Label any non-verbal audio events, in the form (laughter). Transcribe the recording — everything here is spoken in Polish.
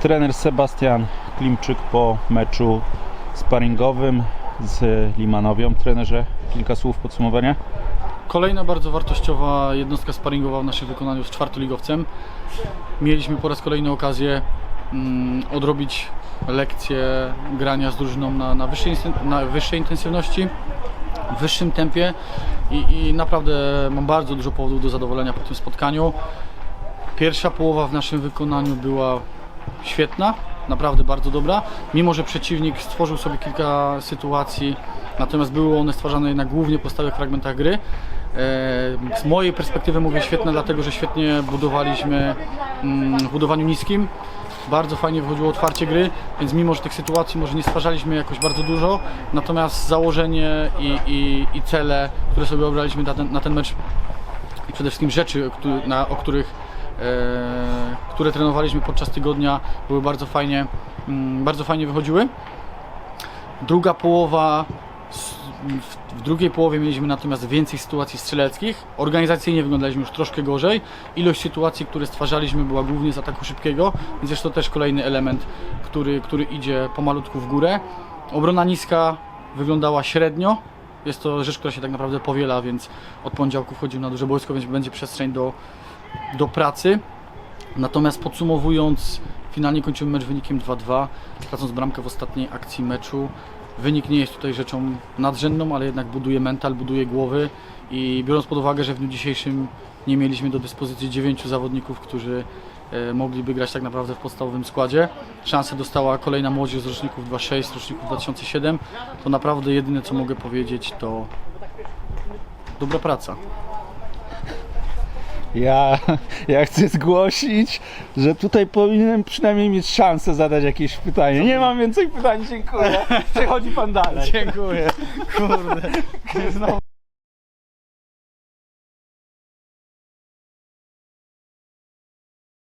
Trener Sebastian Klimczyk po meczu sparingowym z Limanowią. Trenerze, kilka słów podsumowania. Kolejna bardzo wartościowa jednostka sparingowa w naszym wykonaniu z czwartoligowcem. Mieliśmy po raz kolejny okazję mm, odrobić lekcję grania z drużyną na, na, wyższej, na wyższej intensywności, w wyższym tempie i, i naprawdę mam bardzo dużo powodów do zadowolenia po tym spotkaniu. Pierwsza połowa w naszym wykonaniu była świetna, naprawdę bardzo dobra, mimo że przeciwnik stworzył sobie kilka sytuacji, natomiast były one stwarzane jednak głównie po stałych fragmentach gry. E, Z mojej perspektywy mówię świetne, dlatego że świetnie budowaliśmy mm, w budowaniu niskim. Bardzo fajnie wychodziło otwarcie gry, więc mimo, że tych sytuacji może nie stwarzaliśmy jakoś bardzo dużo, natomiast założenie i, i, i cele, które sobie obraliśmy na ten, na ten mecz i przede wszystkim rzeczy, na, o których, które trenowaliśmy podczas tygodnia, były bardzo fajnie, mm, bardzo fajnie wychodziły. Druga połowa, w drugiej połowie mieliśmy natomiast więcej sytuacji strzeleckich. Organizacyjnie wyglądaliśmy już troszkę gorzej. Ilość sytuacji, które stwarzaliśmy, była głównie z ataku szybkiego, więc jest to też kolejny element, który, który idzie pomalutku w górę. Obrona niska wyglądała średnio. Jest to rzecz, która się tak naprawdę powiela, więc od poniedziałku wchodzimy na duże boisko, więc będzie przestrzeń do, do pracy. Natomiast podsumowując, finalnie kończymy mecz wynikiem 2-2, tracąc bramkę w ostatniej akcji meczu. Wynik nie jest tutaj rzeczą nadrzędną, ale jednak buduje mental, buduje głowy i biorąc pod uwagę, że w dniu dzisiejszym nie mieliśmy do dyspozycji dziewięciu zawodników, którzy e, mogliby grać tak naprawdę w podstawowym składzie. Szansę dostała kolejna młodzież z roczników 2.6, roczników 2007. To naprawdę jedyne co mogę powiedzieć to dobra praca. Ja, (laughs) ja chcę zgłosić, że tutaj powinienem przynajmniej mieć szansę zadać jakieś pytanie. Nie mam więcej pytań, dziękuję. Przechodzi pan dalej. (laughs) Dziękuję. Kurde. (laughs) Znowu